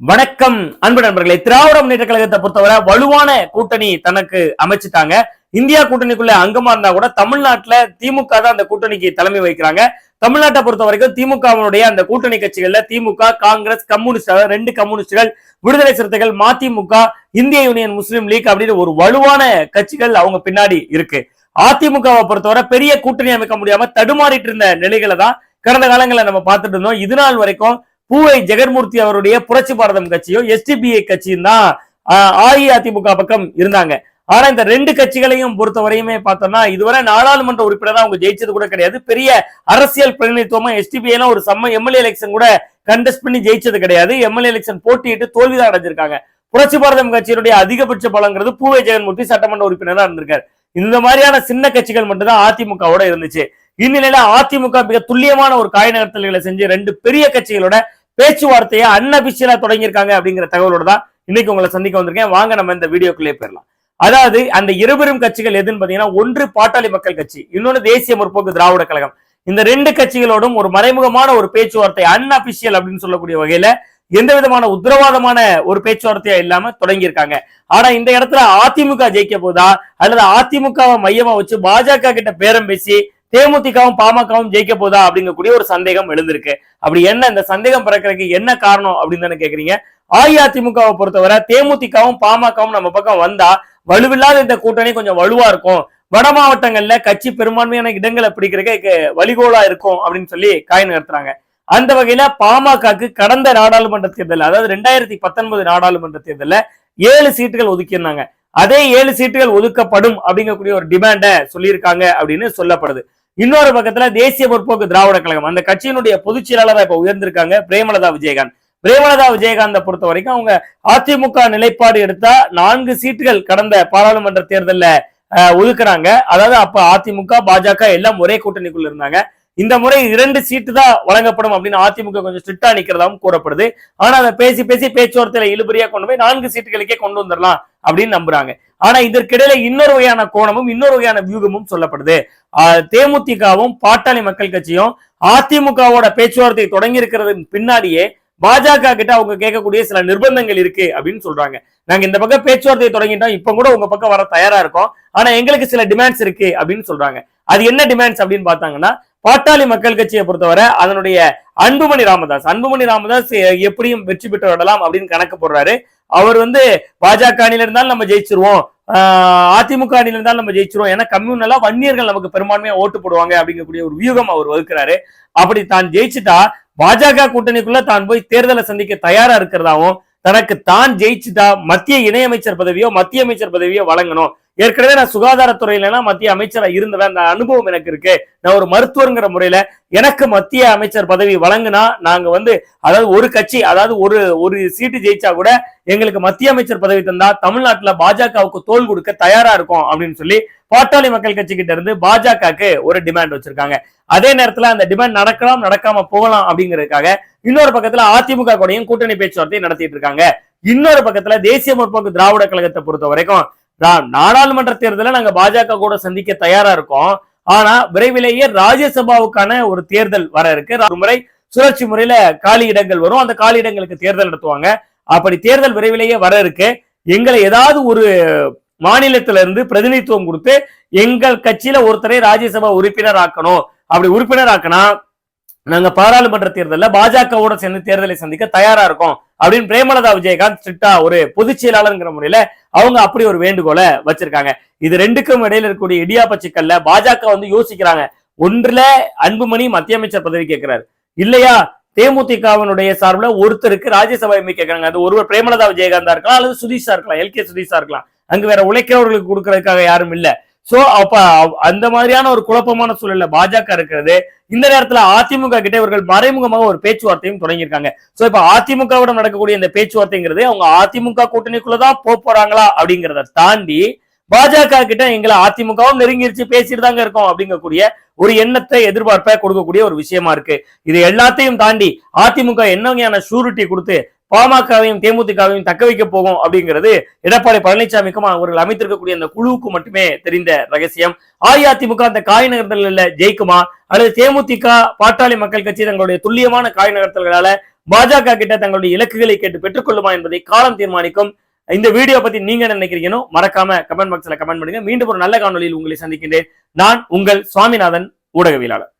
வணக்கம் அன்பு நண்பர்களே. திராவிட முன்னேற்ற கழகத்தை பொறுத்தவரை வலுவான கூட்டணி தனக்கு அமைச்சிட்டாங்க. இந்தியா கூட்டணிக்குள்ள அங்கமா இருந்தா கூட தமிழ்நாட்டுல திமுக தான் அந்த கூட்டணிக்கு தலைமை வகிக்கிறாங்க. தமிழ்நாட்டை பொறுத்த வரைக்கும் திமுகவினுடைய அந்த கூட்டணி கட்சிகள்ல திமுக காங்கிரஸ் கம்யூனிஸ்ட் ரெண்டு கம்யூனிஸ்டுகள் விடுதலை சிறுத்தைகள் மதிமுக இந்திய யூனியன் முஸ்லீம் லீக் அப்படின்னு ஒரு வலுவான கட்சிகள் அவங்க பின்னாடி இருக்கு. அதிமுகவை பொறுத்தவரை பெரிய கூட்டணி அமைக்க முடியாம தடுமாறிட்டு இருந்த நிலைகளை தான் கடந்த காலங்களில் நம்ம பார்த்துட்டு இருந்தோம். இது நாள் வரைக்கும் பூவை ஜெகன்மூர்த்தி அவருடைய புரட்சி பாரதம் கட்சியும் எஸ்டிபிஐ கட்சியும் தான் ஆஹ், அஇஅதிமுக பக்கம் இருந்தாங்க. ஆனா இந்த ரெண்டு கட்சிகளையும் பொறுத்த வரையுமே பார்த்தோம்னா இதுவரை நாடாளுமன்ற உறுப்பினரா அவங்க ஜெயிச்சது கூட கிடையாது. பெரிய அரசியல் பிரதிநிதித்துவமா எஸ்டிபி ஒரு சம்ம எம்எல்ஏ எலெக்ஷன் கூட கண்டெஸ்ட் பண்ணி ஜெயிச்சது கிடையாது. எம்எல்ஏ எலெக்ஷன் போட்டியிட்டு தோல்விதான் அடைஞ்சிருக்காங்க. புரட்சி பாரதம் கட்சியினுடைய அதிகபட்ச பலங்கிறது பூவை ஜெகன்மூர்த்தி சட்டமன்ற உறுப்பினரா இருந்திருக்காரு. இந்த மாதிரியான சின்ன கட்சிகள் மட்டும்தான் அதிமுகவோட இருந்துச்சு. இந்நிலையில அதிமுக மிக துல்லியமான ஒரு காய் நகர்த்தல்களை செஞ்சு ரெண்டு பெரிய கட்சிகளோட பேச்சுவார்த்தையை அன்அபிஷியலா தொடங்கியிருக்காங்க அப்படிங்கிற தகவலோட தான் இன்னைக்கு உங்களை சந்திக்க வந்திருக்கேன். வாங்க நம்ம இந்த வீடியோக்குள்ளே போயிடலாம். அதாவது அந்த இருபெரும் கட்சிகள் எதுன்னு பாத்தீங்கன்னா ஒன்று பாட்டாளி மக்கள் கட்சி இன்னொன்னு தேசிய முற்போக்கு திராவிட கழகம். இந்த ரெண்டு கட்சிகளோடும் ஒரு மறைமுகமான ஒரு பேச்சுவார்த்தை அன்அபிஷியல் அப்படின்னு சொல்லக்கூடிய வகையில எந்த விதமான உத்தரவாதமான ஒரு பேச்சுவார்த்தையா இல்லாம தொடங்கியிருக்காங்க. ஆனா இந்த இடத்துல அதிமுக ஜெயிக்க போதா? அல்லது அதிமுகவை மையமா வச்சு பாஜக கிட்ட பேரம் பேசி தேமுதிகவும் பாமகவும் ஜெயிக்க போதா அப்படிங்கக்கூடிய ஒரு சந்தேகம் எழுந்திருக்கு. அப்படி என்ன இந்த சந்தேகம் பிறக்கிறதுக்கு என்ன காரணம் அப்படின்னு தானே கேக்குறீங்க? அஇஅதிமுகவை பொறுத்தவரை தேமுதிகவும் பாமகவும் நம்ம பக்கம் வந்தா வலுவில்லாத இந்த கூட்டணி கொஞ்சம் வலுவா இருக்கும். வட மாவட்டங்கள்ல கட்சி பெரும்பான்மையான இடங்களை பிடிக்கிறதுக்கு வழிகோலா இருக்கும் அப்படின்னு சொல்லி காய் நகர்த்துறாங்க. அந்த வகையில பாமகக்கு கடந்த நாடாளுமன்ற தேர்தல் அதாவது ரெண்டாயிரத்தி பத்தொன்பது நாடாளுமன்ற தேர்தல ஏழு சீட்டுகள் ஒதுக்கியிருந்தாங்க. அதே ஏழு சீட்டுகள் ஒதுக்கப்படும் அப்படிங்கக்கூடிய ஒரு டிமாண்ட சொல்லியிருக்காங்க அப்படின்னு சொல்லப்படுது. இன்னொரு பக்கத்துல தேசிய முற்போக்கு திராவிட கழகம். அந்த கட்சியினுடைய பொதுச் செயலாளராக இப்ப உயர்ந்திருக்காங்க பிரேமலதா விஜயகாந்த். பிரேமலதா விஜயகாந்த பொறுத்த வரைக்கும் அவங்க அதிமுக நிலைப்பாடு எடுத்தா நான்கு சீட்டுகள் கடந்த பாராளுமன்ற தேர்தல்ல ஒதுக்குறாங்க. அதாவது அப்ப அதிமுக பாஜக எல்லாம் ஒரே கூட்டணிக்குள்ள இருந்தாங்க. இந்த முறை இரண்டு சீட்டு தான் வழங்கப்படும் அப்படின்னு அதிமுக கொஞ்சம் ஸ்ட்ரிக்டா நிக்கிறதாவும் கூறப்படுது. ஆனா அதை பேசி பேசி பேச்சுவார்த்தையில இழுபறியா கொண்டு போய் நான்கு சீட்டுகளுக்கே கொண்டு வந்துடலாம் அப்படின்னு நம்புறாங்க. ஆனா இதற்கிடையில இன்னொரு வகையான கோணமும் இன்னொரு வகையான வியூகமும் சொல்லப்படுது. தேமுதிகவும் பாட்டாளி மக்கள் கட்சியும் அதிமுகவோட பேச்சுவார்த்தை தொடங்கி இருக்கிறது பின்னாடியே பாஜக கிட்ட அவங்க கேட்கக்கூடிய சில நிர்பந்தங்கள் இருக்கு அப்படின்னு சொல்றாங்க. நாங்க இந்த பக்கம் பேச்சுவார்த்தை தொடங்கிட்டோம். இப்ப கூட உங்க பக்கம் வர தயாரா இருக்கோம். ஆனா எங்களுக்கு சில டிமாண்ட்ஸ் இருக்கு அப்படின்னு சொல்றாங்க. அது என்ன டிமாண்ட்ஸ் அப்படின்னு பார்த்தாங்கன்னா பாட்டாளி மக்கள் கட்சியை பொறுத்தவரை அதனுடைய அன்புமணி ராமதாஸ் அன்புமணி ராமதாஸ் எப்படியும் வெற்றி பெற்று விடலாம் அப்படின்னு கணக்கு போடுறாரு. அவர் வந்து பாஜக அணியில இருந்தாலும் நம்ம ஜெயிச்சிருவோம். அதிமுக அணியில இருந்தாலும் நம்ம ஜெயிச்சிருவோம். ஏன்னா கம்யூனலா வன்னியர்கள் நமக்கு பெரும்பான்மையா ஓட்டு போடுவாங்க அப்படிங்கக்கூடிய ஒரு வியூகம் அவர் வகுக்கிறாரு. அப்படி தான் ஜெயிச்சுட்டா பாஜக கூட்டணிக்குள்ள தான் போய் தேர்தலை சந்திக்க தயாரா இருக்கிறதாவும் தனக்கு தான் ஜெயிச்சுட்டா மத்திய இணையமைச்சர் பதவியோ மத்திய அமைச்சர் பதவியோ வழங்கணும். ஏற்கனவே நான் சுகாதாரத்துறையிலாம் மத்திய அமைச்சரா இருந்தவன். அந்த அனுபவம் எனக்கு இருக்கு. நான் ஒரு மருத்துவங்கிற முறையில எனக்கு மத்திய அமைச்சர் பதவி வழங்குனா நாங்க வந்து அதாவது ஒரு கட்சி அதாவது ஒரு ஒரு சீட்டு ஜெயிச்சா கூட எங்களுக்கு மத்திய அமைச்சர் பதவி தந்தா தமிழ்நாட்டுல பாஜகவுக்கு தோல் கொடுக்க தயாரா இருக்கும் அப்படின்னு சொல்லி பாட்டாளி மக்கள் கட்சி கிட்ட இருந்து பாஜகவுக்கு ஒரு டிமாண்ட் வச்சிருக்காங்க. அதே நேரத்துல அந்த டிமாண்ட் நடக்கலாம் நடக்காம போகலாம் அப்படிங்கிறதுக்காக இன்னொரு பக்கத்துல அதிமுக கூடயும் கூட்டணி பேச்சுவார்த்தை நடத்திட்டு இருக்காங்க. இன்னொரு பக்கத்துல தேசிய முற்போக்கு திராவிட கழகத்தை பொறுத்த வரைக்கும் நாடாளுமன்ற தேர்தலை நாங்க பாஜக கூட சந்திக்க தயாரா இருக்கோம். ஆனா விரைவிலேயே ராஜ்யசபாவுக்கான ஒரு தேர்தல் வர இருக்கு. ஒரு முறை சுழற்சி முறையில காலி இடங்கள் வரும். அந்த காலி இடங்களுக்கு தேர்தல் நடத்துவாங்க. அப்படி தேர்தல் விரைவிலேயே வர இருக்கு. எங்களை ஏதாவது ஒரு மாநிலத்தில இருந்து பிரதிநிதித்துவம் கொடுத்து எங்கள் கட்சியில ஒருத்தரை ராஜ்யசபா உறுப்பினர் ஆக்கணும் அப்படி உறுப்பினர் ஆக்கினா நாங்க பாராளுமன்ற தேர்தலில் பாஜகவோட சேர்ந்து தேர்தலை சந்திக்க தயாரா இருக்கோம். அப்படின்னு பிரேமலதா விஜயகாந்த் ஸ்ட்ரிக்டா ஒரு பொதுச் செயலாளர்ங்கிற முறையில அவங்க அப்படி ஒரு வேண்டுகோளை வச்சிருக்காங்க. இது ரெண்டுக்கும் இடையில இருக்கக்கூடிய இடியாப்ப சிக்கல்ல பாஜக வந்து யோசிக்கிறாங்க. ஒன்றுல அன்புமணி மத்திய அமைச்சர் பதவி கேட்கிறாரு. இல்லையா? தேமுதிகவினுடைய சார்பில் ஒருத்தருக்கு ராஜ்யசபா எம்பி கேட்கிறாங்க. அது ஒருவர் பிரேமலதா விஜயகாந்தா இருக்கலாம் அல்லது சுதீஷா இருக்கலாம் எல் கே சுதீஷா இருக்கலாம். அங்கு வேற உழைக்கிறவர்களுக்கு கொடுக்கறதுக்காக யாரும் இல்ல. சோ அப்ப அந்த மாதிரியான ஒரு குழப்பமான சூழல்ல பாஜக இருக்கிறது. இந்த நேரத்துல அதிமுக கிட்ட இவர்கள் மறைமுகமாக ஒரு பேச்சுவார்த்தையும் தொடங்கியிருக்காங்க. சோ இப்ப அதிமுகவிடம் நடக்கக்கூடிய இந்த பேச்சுவார்த்தைங்கிறது அவங்க அதிமுக கூட்டணிக்குள்ளதான் போக போறாங்களா அப்படிங்கிறத தாண்டி பாஜக கிட்ட எங்களை அதிமுகவும் நெருங்கிருச்சு பேசிட்டு தாங்க இருக்கோம் அப்படிங்கக்கூடிய ஒரு எண்ணத்தை எதிர்பார்ப்ப கொடுக்கக்கூடிய ஒரு விஷயமா இருக்கு. இது எல்லாத்தையும் தாண்டி அதிமுக என்ன வகையான ஷூரிட்டி கொடுத்து பாமகவையும் தேமுதிகவையும் தக்க வைக்க போகும் அப்படிங்கிறது எடப்பாடி பழனிசாமிக்கும் அவர்கள் அமைத்திருக்கக்கூடிய அந்த குழுவுக்கு மட்டுமே தெரிந்த ரகசியம். அஇஅதிமுக அந்த காய் நகர்த்தல்ல ஜெயிக்குமா? அல்லது தேமுதிக பாட்டாளி மக்கள் கட்சி தங்களுடைய துல்லியமான காய் நகர்த்தல்களால பாஜக கிட்ட தங்களுடைய இலக்குகளை கேட்டு பெற்றுக்கொள்ளுமா என்பதை காலம் தீர்மானிக்கும். இந்த வீடியோ பத்தி நீங்க என்ன நினைக்கிறீங்கன்னு மறக்காம கமெண்ட் பாக்ஸ்ல கமெண்ட் பண்ணுங்க. மீண்டும் ஒரு நல்ல காணொலியில் உங்களை சந்திக்கின்றேன். நான் உங்கள் சுவாமிநாதன் ஊடகவியலாளர்.